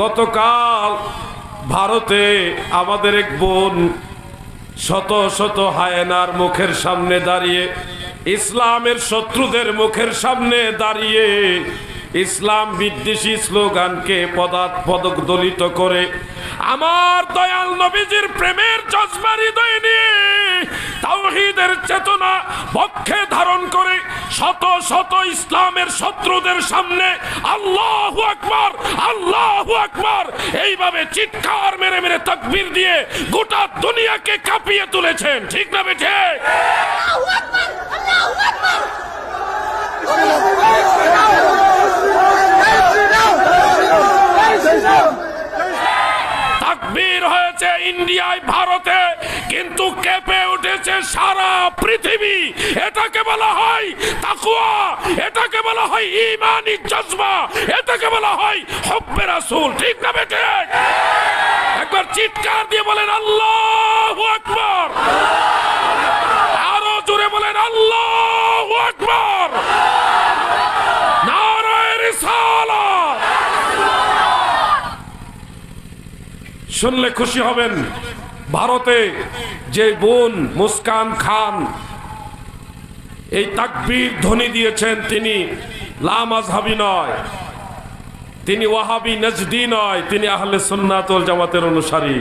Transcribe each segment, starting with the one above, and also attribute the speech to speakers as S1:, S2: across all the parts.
S1: গতকাল ভারতে আমাদের এক বোন শত শত হায়নার মুখের সামনে দাঁড়িয়ে, ইসলামের শত্রুদের মুখের সামনে দাঁড়িয়ে, ইসলাম বিদ্বেষী স্লোগানকে পদাত পদক দলিত করে, আমার দয়াল নবীজির প্রেমের চশমা হৃদয় নিয়ে তাওহীদের চেতনা পক্ষে ধারণ করে শত শত ইসলামের শত্রুদের সামনে আল্লাহ আকবার, আল্লাহ আকবর। এইভাবে চিৎকার মেরে মেরে তকবির দিয়ে গোটা দুনিয়াকে কাঁপিয়ে তুলেছেন। ঠিক না বেঠে? হয়েছে ইন্ডিয়ায়, ভারতে, কিন্তু কেঁপে উঠেছে সারা পৃথিবী। এটাকে বলা হয় তাকুয়া এটাকে বলা হয় ইমানি জজবা এটাকে বলা হয় হব্বে রাসূল। ঠিক না বেটে? একবার চিৎকার দিয়ে বলেন, আল্লাহু আকবার। আরও জোরে বলেন, আল্লাহু আকবার নারায়ে রিসালাত শুনলে খুশি হবেন। ভারতে যে বোন মুস্কান খান, এই তাকবীর ধ্বনি দিয়েছেন তিনি লামাজহাবি নয়। তিনি ওয়াহাবি নজদি নয়, তিনি আহলে সুন্নাতুল জামাতের অনুসারী।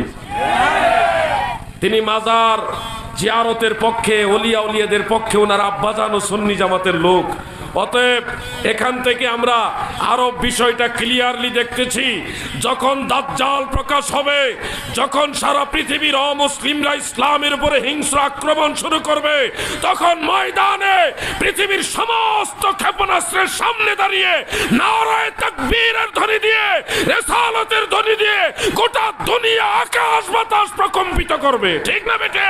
S1: তিনি মাজার জিয়ারতের পক্ষে, অলিয়া উলিয়াদের পক্ষে ওনার আব্বাজান ও সুন্নি জামাতের লোক। অতএব এখান থেকে আমরা আরও বিষয়টা ক্লিয়ারলি দেখতেছি। যখন দাজ্জাল প্রকাশ হবে, যখন সারা পৃথিবীর অমুসলিমরা ইসলামের উপরে হিংস্র আক্রমণ শুরু করবে, তখন ময়দানে পৃথিবীর সমস্ত ক্ষেপণাস্ত্রের সামনে দাঁড়িয়ে, নারায় তাকবীরের ধ্বনি দিয়ে, রেসালতের ধ্বনি দিয়ে গোটা দুনিয়া আকাশ বাতাস প্রকম্পিত করবে। ঠিক না বেটে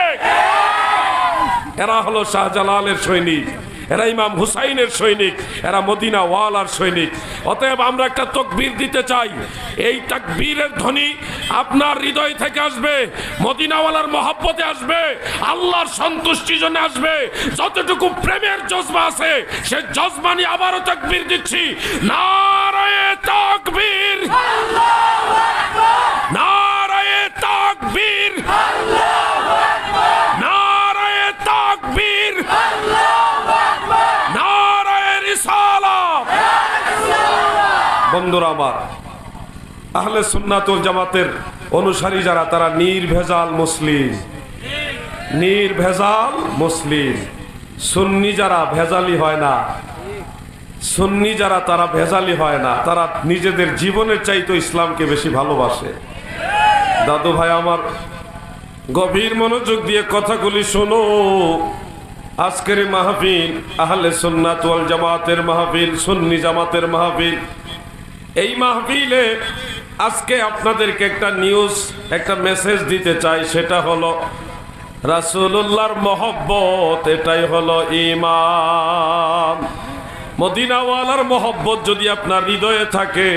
S1: এরা হলো শাহজালালের সৈনিক। এরা ইমাম হুসাইনের সৈনিক এরা মদিনা ওয়ালার সৈনিক। অতএব আমরা একটা তকবীর দিতে চাই। এই তাকবীরের ধ্বনি আপনার হৃদয় থেকে আসবে মদিনাওয়ালার মহাব্বতে আসবে আল্লাহর সন্তুষ্টির জন্য আসবে। যতটুকু প্রেমের জজবা আছে সে জজবা নিয়ে আবারও তাকবীর দিচ্ছি। নারায়ে তাকবীর! নারায়ে তাকবীর! নারায়ে তাকবীর নারায়ে রিসালাত বন্ধুরা আমার, আহলে সুন্নাতুল জামাতের অনুসারী যারা, তারা নির্ভেজাল মুসলিম। নির্ভেজাল মুসলিম। সুন্নি যারা ভেজালি হয় না, সুন্নি যারা, তারা ভেজালি হয় না, তারা নিজেদের জীবনের চাইতো ইসলামকে বেশি ভালোবাসে। দাদু ভাই আমার, গভীর মনোযোগ দিয়ে কথাগুলি শোনো। আজকের মাহফিল আহলে সুন্নাত ওয়াল জামাতের মাহফিল, সুন্নি জামাতের মাহফিল। এই মাহফিলে আজকে আপনাদেরকে একটা নিউজ একটা মেসেজ দিতে চাই, সেটা হলো, রাসূলুল্লাহর মহব্বত, এটাই হলো ইমান মদিনাওয়ালার মহব্বত যদি আপনার হৃদয়ে থাকে,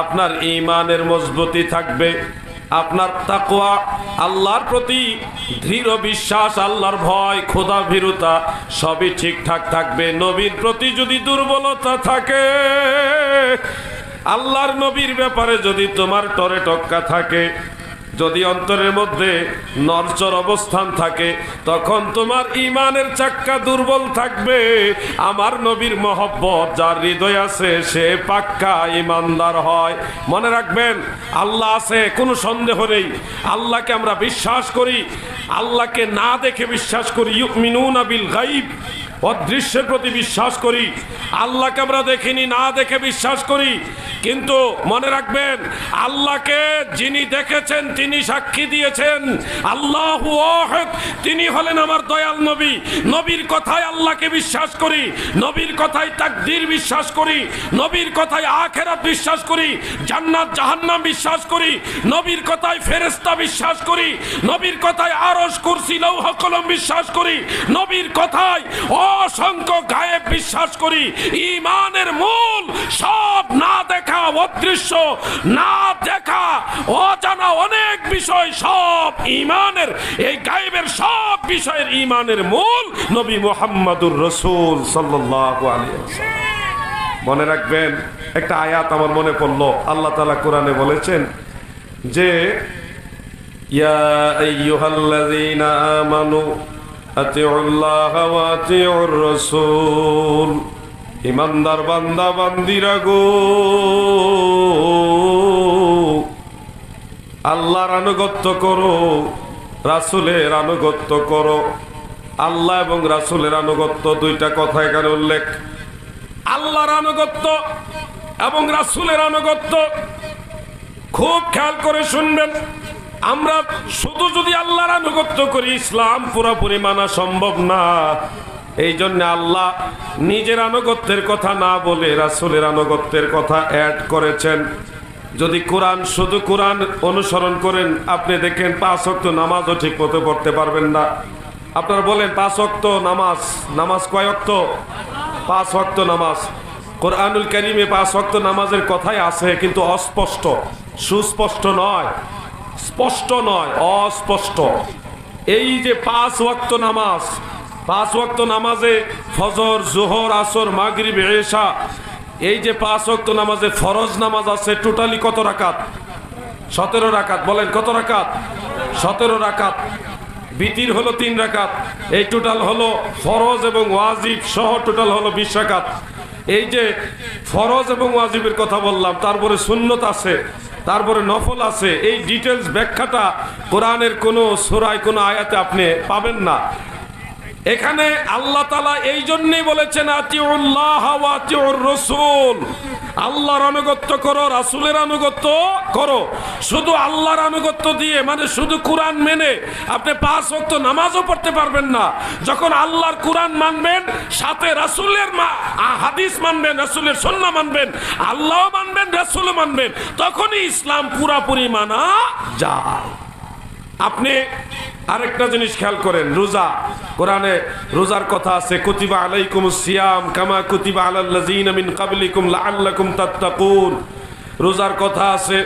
S1: আপনার ইমানের মজবুতি থাকবে, আপনার তাকওয়া, আল্লাহর প্রতি দৃঢ় বিশ্বাস, আল্লাহর ভয় খোদা ভীরুতা সবই ঠিকঠাক থাকবে। নবীর প্রতি যদি দুর্বলতা থাকে আল্লাহর নবীর ব্যাপারে যদি তোমার টরে টক্কা থাকে, যদি অন্তরের মধ্যে নরচর অবস্থান থাকে, তখন তোমার ইমানের চাক্কা দুর্বল থাকবে। আমার নবীর মহব্বত, যার হৃদয় আছে, সে পাক্কা ইমানদার হয়। মনে রাখবেন, আল্লাহ আছে, কোনো সন্দেহ নেই। আল্লাহকে আমরা বিশ্বাস করি। আল্লাহকে না দেখে বিশ্বাস করি। ইউমিনুনা বিল গাইব অদৃশ্যের প্রতি বিশ্বাস করি। আল্লাহকে আমরা দেখিনি, না দেখে বিশ্বাস করি। কিন্তু মনে রাখবেন, আল্লাহকে যিনি দেখেছেন, তিনি সাক্ষী দিয়েছেন। আল্লাহ তিনি হলেন আমার দয়াল নবী। নবীর কথায় আল্লাহকে বিশ্বাস করি, নবীর কথায় তাকদীর বিশ্বাস করি, নবীর কথায় আখেরাত বিশ্বাস করি, জান্নাত, জাহান্নাম বিশ্বাস করি, নবীর কথায় ফেরেস্তা বিশ্বাস করি, নবীর কথায় আরশ, কুরসি, লৌহ, কলম বিশ্বাস করি, নবীর কথায় অসংখ্য গায়েব বিশ্বাস করি। ইমানের মূল সব না দেখা অদৃশ্য না দেখা, অজানা অনেক বিষয়, সব ইমানের এই গায়েবের সব বিষয়ের ইমানের মূল নবী মোহাম্মদুর রসুল ওয়াসাল্লাম। মনে রাখবেন, একটা আয়াত আমার মনে পড়ল। আল্লাহ তালা কোরআনে বলেছেন যে, ইয়া আইয়ুহাল্লাযীনা আমানু আতিউল্লাহ আতিউর রাসূল। ইমানদার বান্দা, বান্দিরা গো। আল্লাহর আনুগত্য করো, রাসূলের আনুগত্য করো। আল্লাহ এবং রাসূলের আনুগত্য দুইটা কথা এখানে উল্লেখ। আল্লাহর আনুগত্য এবং রাসূলের আনুগত্য খুব খেয়াল করে শুনবেন। আমরা শুধু যদি আল্লাহর আনুগত্য করি, ইসলাম পুরোপুরি মানা সম্ভব না। এই জন্য আল্লাহ নিজের আনুগত্যের কথা না বলে রাসুলের আনুগত্যের কথা অ্যাড করেছেন। যদি কোরআন শুধু কোরআন অনুসরণ করেন, আপনি দেখেন পাঁচ অক্ত নামাজও ঠিক মতো পড়তে পারবেন না। আপনারা বলেন, পাঁচ অক্ত নামাজ নামাজ কয় অক্ত পাঁচ অক্ত নামাজ। কোরআনুল কারিমে পাঁচ অক্ত নামাজের কথাই আছে, কিন্তু অস্পষ্ট, সুস্পষ্ট নয়, স্পষ্ট নয়, অস্পষ্ট। এই যে পাঁচ ওয়াক্ত নামাজ পাঁচ ওয়াক্ত নামাজে ফজর, জোহর, আসর, মাগরিব, এশা। এই যে পাঁচ ওয়াক্ত নামাজে ফরজ নামাজ আছে, টোটালি কত রাকাত? সতেরো রাকাত। বলেন, কত রাকাত? সতেরো রাকাত। বিতির হলো তিন রাকাত। এই টোটাল হলো ফরজ এবং ওয়াজিব সহ টোটাল হলো বিশ রাকাত। এই যে ফরজ এবং ওয়াজিবের কথা বললাম, তারপরে সুন্নত আছে, তারপরে নফল আছে, এই ডিটেলস ব্যাখ্যাটা কোরআনের কোনো সুরায়, কোনো আয়াতে আপনি পাবেন না। এখানে আল্লাহ তালা এই জন্যই বলেছেন রসুল। আল্লাহর আনুগত্য করো, রাসূলের আনুগত্য করো। শুধু আল্লাহর আনুগত্য দিয়ে মানে শুধু কোরআন মেনে আপনি পাঁচ ওয়াক্ত নামাজও পড়তে পারবেন না। যখন আল্লাহর কোরআন মানবেন, সাথে রাসূলের হাদিস মানবেন, রাসূলের সুন্নাহ মানবেন আল্লাহ মানবেন, রাসূলও মানবেন, তখনই ইসলাম পুরাপুরি মানা যায়। আপনি আরেকটা জিনিস খেয়াল করেন, রোজা। কোরআনে রোজার কথা আছে, কুতিবা আলাইকুম সিয়াম কামা কুতিবা আলাল্লাযিনা মিন কাবলিকুম লাআল্লাকুম তাত্তাকুন। রোজার কথা আছে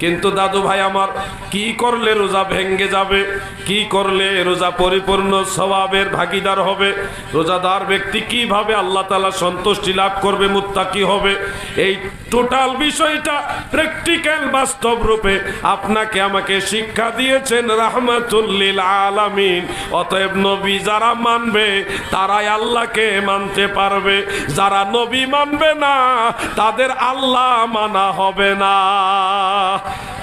S1: কিন্তু দাদু ভাই আমার, কি করলে রোজা ভেঙ্গে যাবে? কি করলে রোজা পরিপূর্ণ স্বভাবের ভাগিদার হবে? রোজাদার ব্যক্তি কীভাবে আল্লাহ তাআলা সন্তুষ্টি লাভ করবে, মুত্তাকি হবে? এই টোটাল বিষয়টা প্র্যাকটিক্যাল বাস্তব রূপে আপনাকে আমাকে শিক্ষা দিয়েছেন রাহমাতুল্লিল আলামিন। অতএব নবী যারা মানবে, তারাই আল্লাহকে মানতে পারবে। যারা নবী মানবে না, তাদের আল্লাহ মানা হবে না।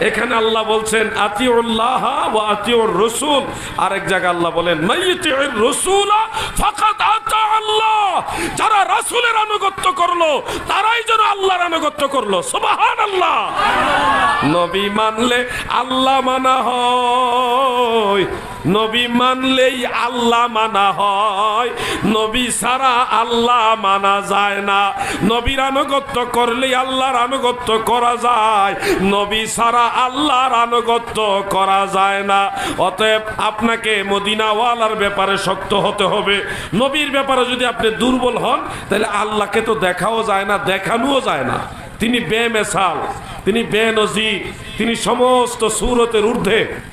S1: এখানে আল্লাহ বলছেন আতিউল্লাহ ওয়া আতিউর রাসূল আরেক জায়গায় আল্লাহ বলেন মাইয়িতির রাসূলা ফাকাত আতা আল্লাহ যারা রাসূলের আনুগত্য করল তারাই যেন আল্লাহর আনুগত্য করল। সুবহানাল্লাহ। নবী মানলে আল্লাহ মানা হয়। নবী মানলেই আল্লাহ মানা হয়। নবী ছাড়া আল্লাহ মানা যায় না। নবীর আনুগত্য করলেই আল্লাহর আনুগত্য করা যায়। নবী ছাড়া আল্লাহর আনুগত্য করা যায় না। অতএব আপনাকে মদিনাওয়ালার ব্যাপারে শক্ত হতে হবে। নবীর ব্যাপারে যদি আপনি দুর্বল হন, তাহলে আল্লাহকে তো দেখাও যায় না, দেখানোও যায় না। তিনি বেমেসাল, তিনি বেনজির, তিনি সমস্ত সুরতের ঊর্ধ্বে।